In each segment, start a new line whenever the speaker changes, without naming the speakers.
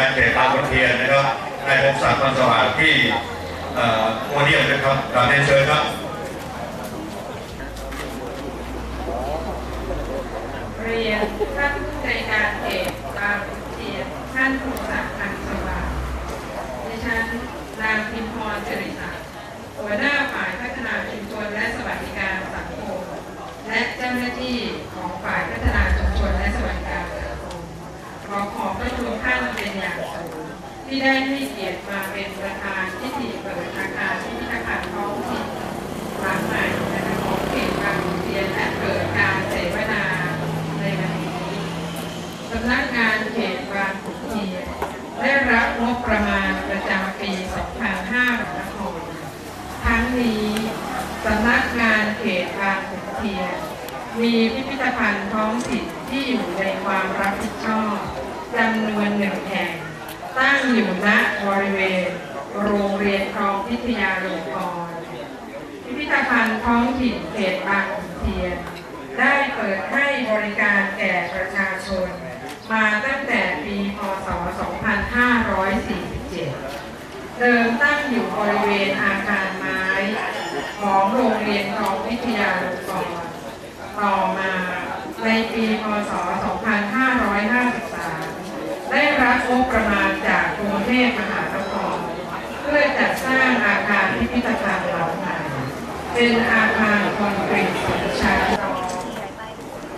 การเขตบางขุนเทียนนะครับนายพงศักดิ์มันสว่างที่อ่อโพเดียมนะครับกราบเรียนเชิญครับ
เรียนท่านผู้ในวยการเขตบางขุนเทียนท่านผู้สักดิ์พันธ์สว่างดิฉันนางพิมพรจริศักดิ์หัวหน้าฝ่ายพัฒนาชุมชนและสวัสดิการสังคม และเจ้าหน้าที่ของฝ่ายพัฒนาชุมชนและสวัสดิการสังคมขอขอบพระคุณท่านเป็นอย่างสูง ที่ได้ให้เกียรติมาเป็นประธานพิธีเปิดอาคารพิพิธภัณฑ์ท้องถิ่นหลังใหม่นะคะของเขตบางขุนเทียนและเปิดการเสวนาในวันนี้สำนักงานเขตบางขุนเทียนได้รับงบประมาณประจำปี 2506ทั้งนี้สำนักงานเขตบางขุนเทียนมีพิพิธภัณฑ์ท้องถิ่นที่อยู่ในความรับผิดชอบจำนวนหนึ่งแห่ง ตั้งอยู่ณบริเวณ โรงเรียนคลองพิทยาลงกรณ์พิพิธภัณฑ์ท้องถิ่นเขตบางขุนเทียน ได้เปิดให้บริการแก่ประชาชน มาตั้งแต่ปี พศ 2547 เดิมตั้งอยู่บริเวณอาคารไม้ ของโรงเรียนคลองวิทยาลงกรณ์ต่อมาในปี พศ 2553 รับงบประมาณจากกรุงเทพมหานครเพื่อจัดสร้างอาคารพิพิธภัณฑ์หลังใหม่เป็นอาคารคอนกรีตสองชั้นรอง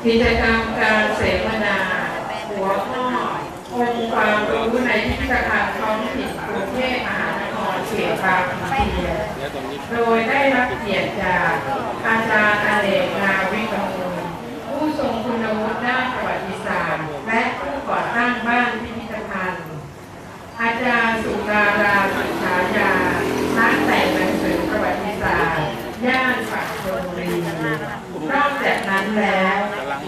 กิจกรรมการเสวนา หัวข้อองค์ความรู้ในพิพิธภัณฑ์ท้องถิ่นกรุงเทพมหานครเขตบางขุนเทียนโดยได้รับเกียรติจากอาจารย์อเนกนาวิกมูลผู้ทรงคุณวุฒิด้านประวัติศาสตร์และผู้ก่อตั้งบ้านพิ อาสุดาราสุฉายานักแต่งหนังสือประวัติศาสตร์ย่านฝั่งธนบุรีนอกจากนั้นแล้ว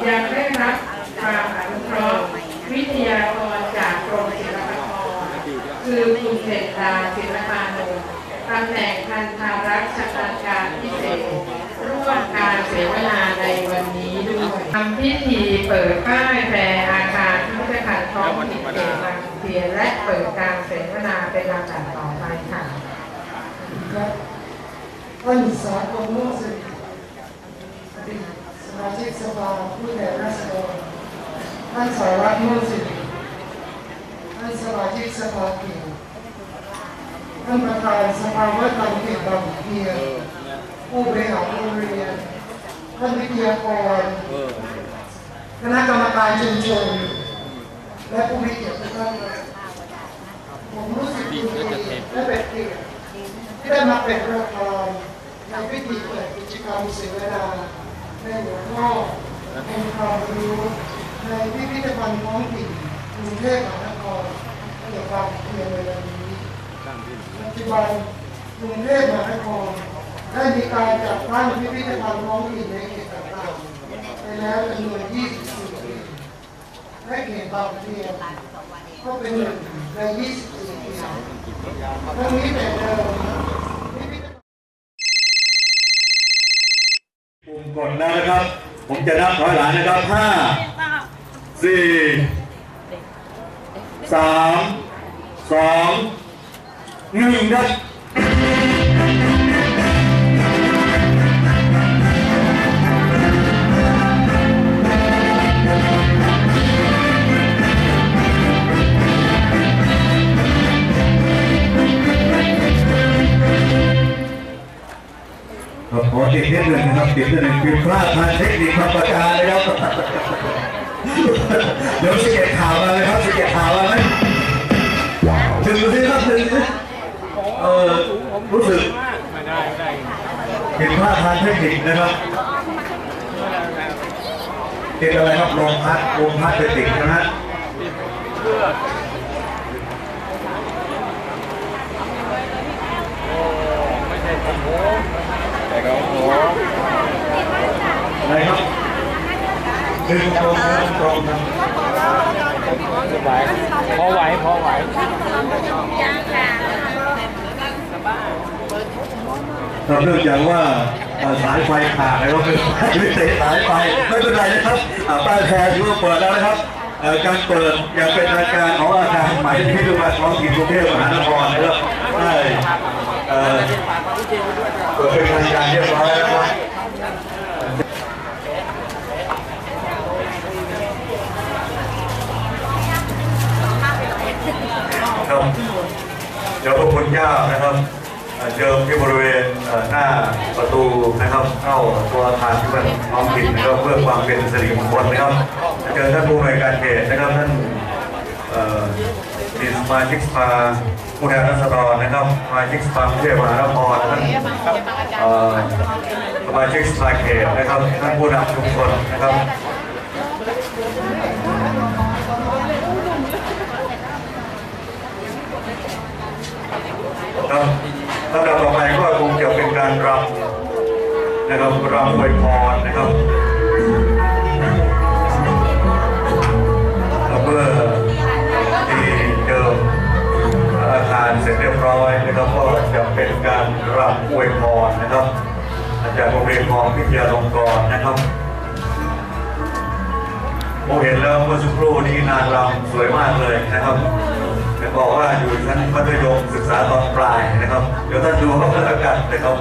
ยังได้รับความอนุเคราะห์วิทยากรจากกรมศิลปากรคือคุณเศรษฐาศิลปานนท์ตำแหน่งพันธารักษ์ชำนาญการพิเศษ ร่วมการเสวนาในวันนี้ด้วยทำพิธีเปิดป้ายแปรอาคารพิพิธภัณฑ์ท้องถิ่นเขตบา ทียนและเปิดการเสวนาเป็นลำดับต่อไปค่ะ
ครับท่านสากลโลกสิริอดีตสมาชิกสภาผู้แทนราษฎรท่านสายรัฐโลกสิริท่านสมาชิกสภาเขตท่านประธานสภาวัฒนธรรมเขตบางขุนเทียนผู้บริหารโรงเรียนท่านวิทยากรคณะกรรมการชุมชน และผู้มีเกียรติทุกท่านครับผมรู้สึกดีและเป็นเกียรติที่ได้มาเป็นประธานในพิธีเปิดกิจกรรมเสวนาในหัวข้อองค์ความรู้ในพิพิธภัณฑ์ท้องถิ่นกรุงเทพมหานครเกี่ยวกับเพียงในวันนี้ปัจจุบันกรุงเทพมหานครได้มีการจัดตั้งพิพิธภัณฑ์ท้องถิ่นในเขตต่างๆไปแล้วจำนวน24ปี และเขตบางเทียนก็เป็นหนึ่งใน 24ปีทั้งนี้แต่เดิมพิพิธ
ปุ่มกดแล้วนะครับ ผมจะนับถอยหลังนะครับห้าสี่สามสองหนึ่งครับ ขอติดนิดหนึ่งนะครับติดนิดหนึ่งผิดพลาดทางเทคนิคทางประการนะครับเดี๋ยวสเก็ตข่าวมาเลยครับสเก็ตข่าวมาไหมถึงดูสิครับถึงเออรู้สึก
ไม่ได้ไม่ได้
ผิดพลาดทางเทคนิคนะครับติดอะไรครับลมพัดลมพัดจะติดนะฮะ
เพื่อไม่ใช่ของผมแต่ของผม
อะไรครับดึงตรงนะตรงนะ
สบายพอไหวพอไหว
เราเนื่องจากว่าสายไฟขาดนะครับไม่เตะสายไฟไม่เป็นไรนะครับป้ายแพรถือว่าเปิดแล้วนะครับการเปิดอย่างเป็นทางการของอาคารใหม่
เป็นพิพิธภัณฑ์ท้องถิ่นกรุงเทพมหานครนะครับได้เปิดเป็นทางการเรียบร้อยแล้วครับ เดี๋ยวพระคุณเจ้านะครับเอ่อเจิมที่บริเวณหน้าประตูนะครับเข้าตัวอาคารที่เป็นท้องถิ่นะครับเพื่อความเป็นสิริมงคลนะครับเจอท่านผู้ในวยการเขตนะครับท่านมีสมาชิกสภาผู้แทนราษฎรนะครับสมาชิกสภากรุงเทพมหานครท่านสมาชิกสภาเขตนะครับท่านผู้นำชุมชนนะครับ รำอวยพรนะครับเมื่อที่เดิมอาคารเสร็จเรียบร้อยนะครับก็จะเป็นการรับอวยพรนะครับจากโรงเรียนของพิทยาลงกรนะครับผมเห็นแล้วเมื่อสักครู่นี้นางรำสวยมากเลยนะครับจะบอกว่าอยู่ชั้นมัธยมศึกษาตอนปลายนะครับ เดี๋ยวท่านดูเขาแล้วกันนะครับ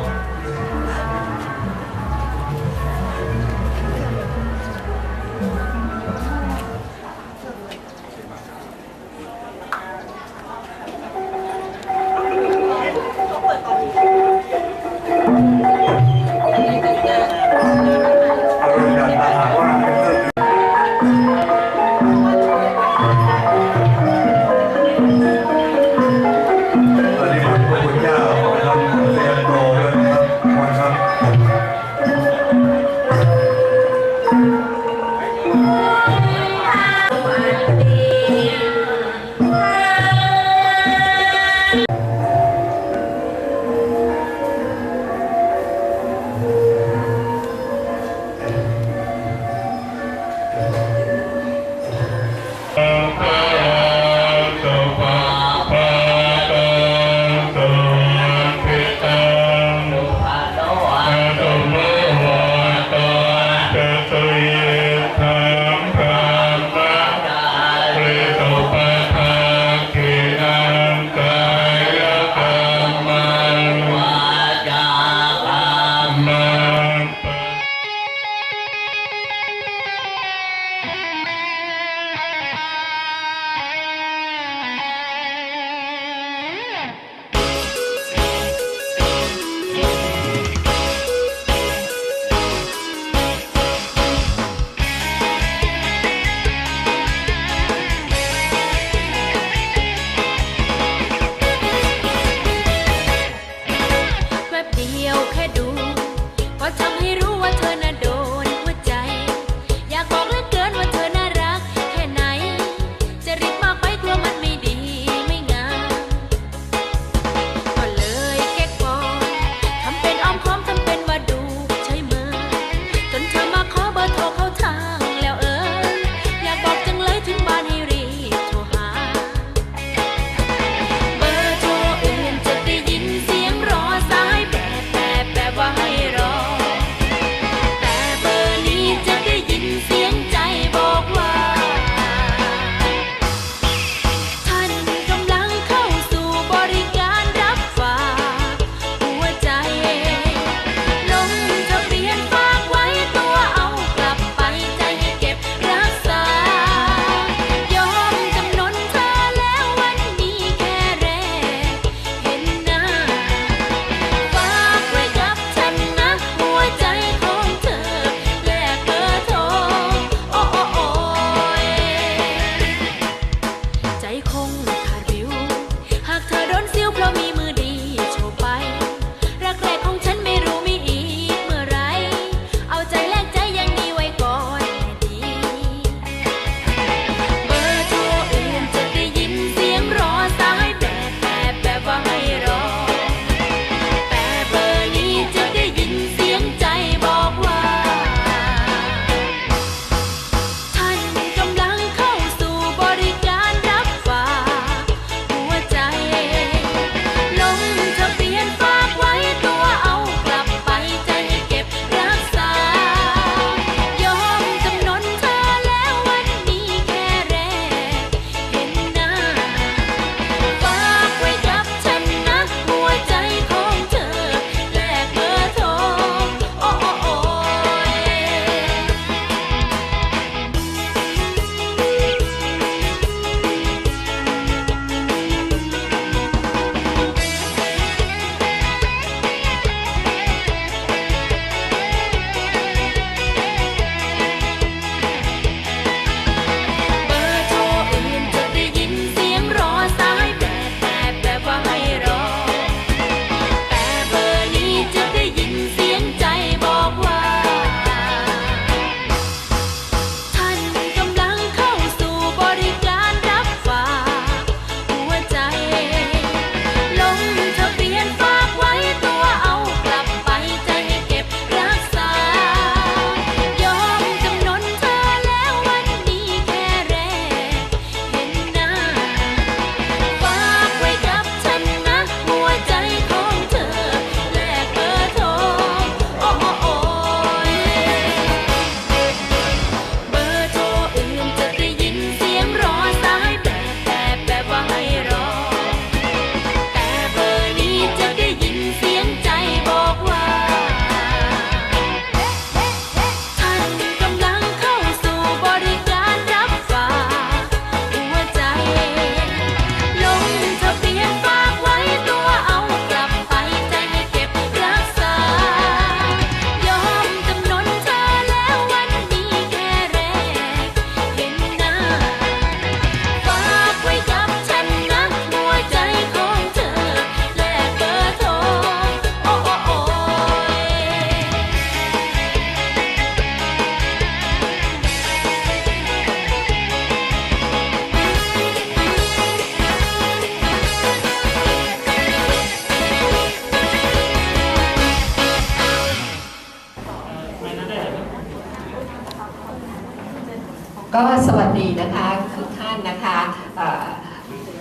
ก็
สวัสดีนะ
คะทุกท่านนะคะ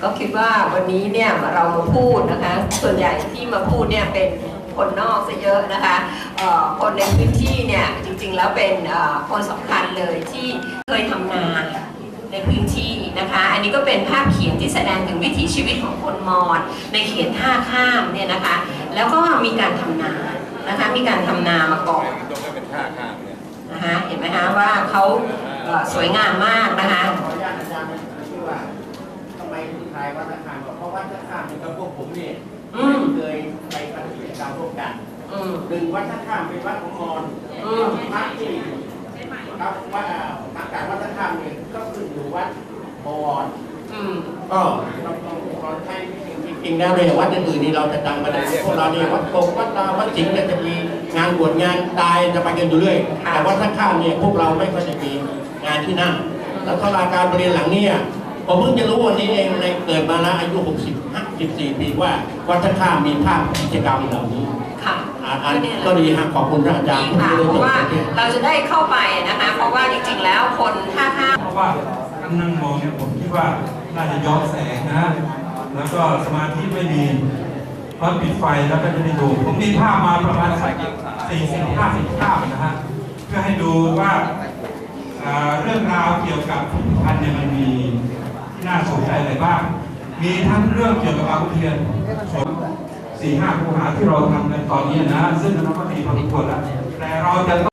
ก็คิดว่าวันนี้เนี่ยเรามาพูดนะคะ ส่วนใหญ่ที่มาพูดเนี่ยเป็นคนนอกซะเยอะนะคะคนในพื้นที่เนี่ยจริงๆแล้วเป็นคนสำคัญเลยที่เคยทำนาในพื้นที่นะคะ อันนี้ก็เป็นภาพเขียนที่แสดงถึงวิถีชีวิตของคนมอญในเขตท่าข้ามเนี่ยนะคะ แล้วก็มีการทำนานะคะ มีการทำนามาก่อน
ตรงนี้เป็นท่าข้ามเนี่ย
นะคะเห็นไหมคะว่าเขา เอ่อสวยงามมากนะคะ
ขออนุญาตอาจารย์ชื่อว่าทำไมถึงทายวัฒนธรรมเพราะวัฒนธรรมนี่กับพวกผมเนี่ย
อืม
เคยไปปฏิบัติกรรมร่วมกัน
อืม
หนึ่งวัฒนธรรมเป็นวัดของมอญ
อืม
พระที่ครับว่าทางการวัฒนธรรมเนี่ยก็คืออยู่วัดบวร
อืม
ก็ต้องต้องขอใช้จริงๆแล้วเนี่ยวัดอื่นๆนี่เราจะจำไม่ได้พวกเราเนี่ยวัดโกวัดดาววัดสิงห์เนี่ยจะมีงานบวชงานตายจะไปกันอยู่เรื่อยแต่วัดท่าข้ามเนี่ยพวกเราไม่ค่อยจะมี งานที่นั่นแล้วทลาการบริเวณหลังเนี่ยผมเพิ่งจะรู้วันนี้เองในเกิดมาแล้วอายุ 60 54 ปีว่าวัดท่าข้ามมีภาพกิจกรรมเหล่านี้
ค่ะ
อ่าอันก็ดีฮะขอบคุณท่านอาจาร
ดี
ย์
ค่ะ
ที่
เพ
ได้
ราะว่า
จบ
เราจะได้เข้าไปนะคะ เพราะว่าจริงๆแล้วคนท่าข้าม
เพราะว่านั่งมองเนี่ยผมคิดว่าน่าจะย้อนแสงนะ แล้วก็สมาธิไม่ดีเพราะปิดไฟแล้วก็จะได้ดู ผมมีภาพมาประมาณสักสี่สิบห้าสิบภาพนะฮะ เพื่อให้ดูว่าอ่า เรื่องราวเกี่ยวกับพิพิธภัณฑ์เนี่ยมันมีที่น่าสนใจอะไรบ้าง มีทั้งเรื่องเกี่ยวกับอาวุธเทียนสี่ห้าคูหาที่เราทำกันตอนนี้นะ ซึ่งเราก็มีพอสมควรแล้วแต่เราจะ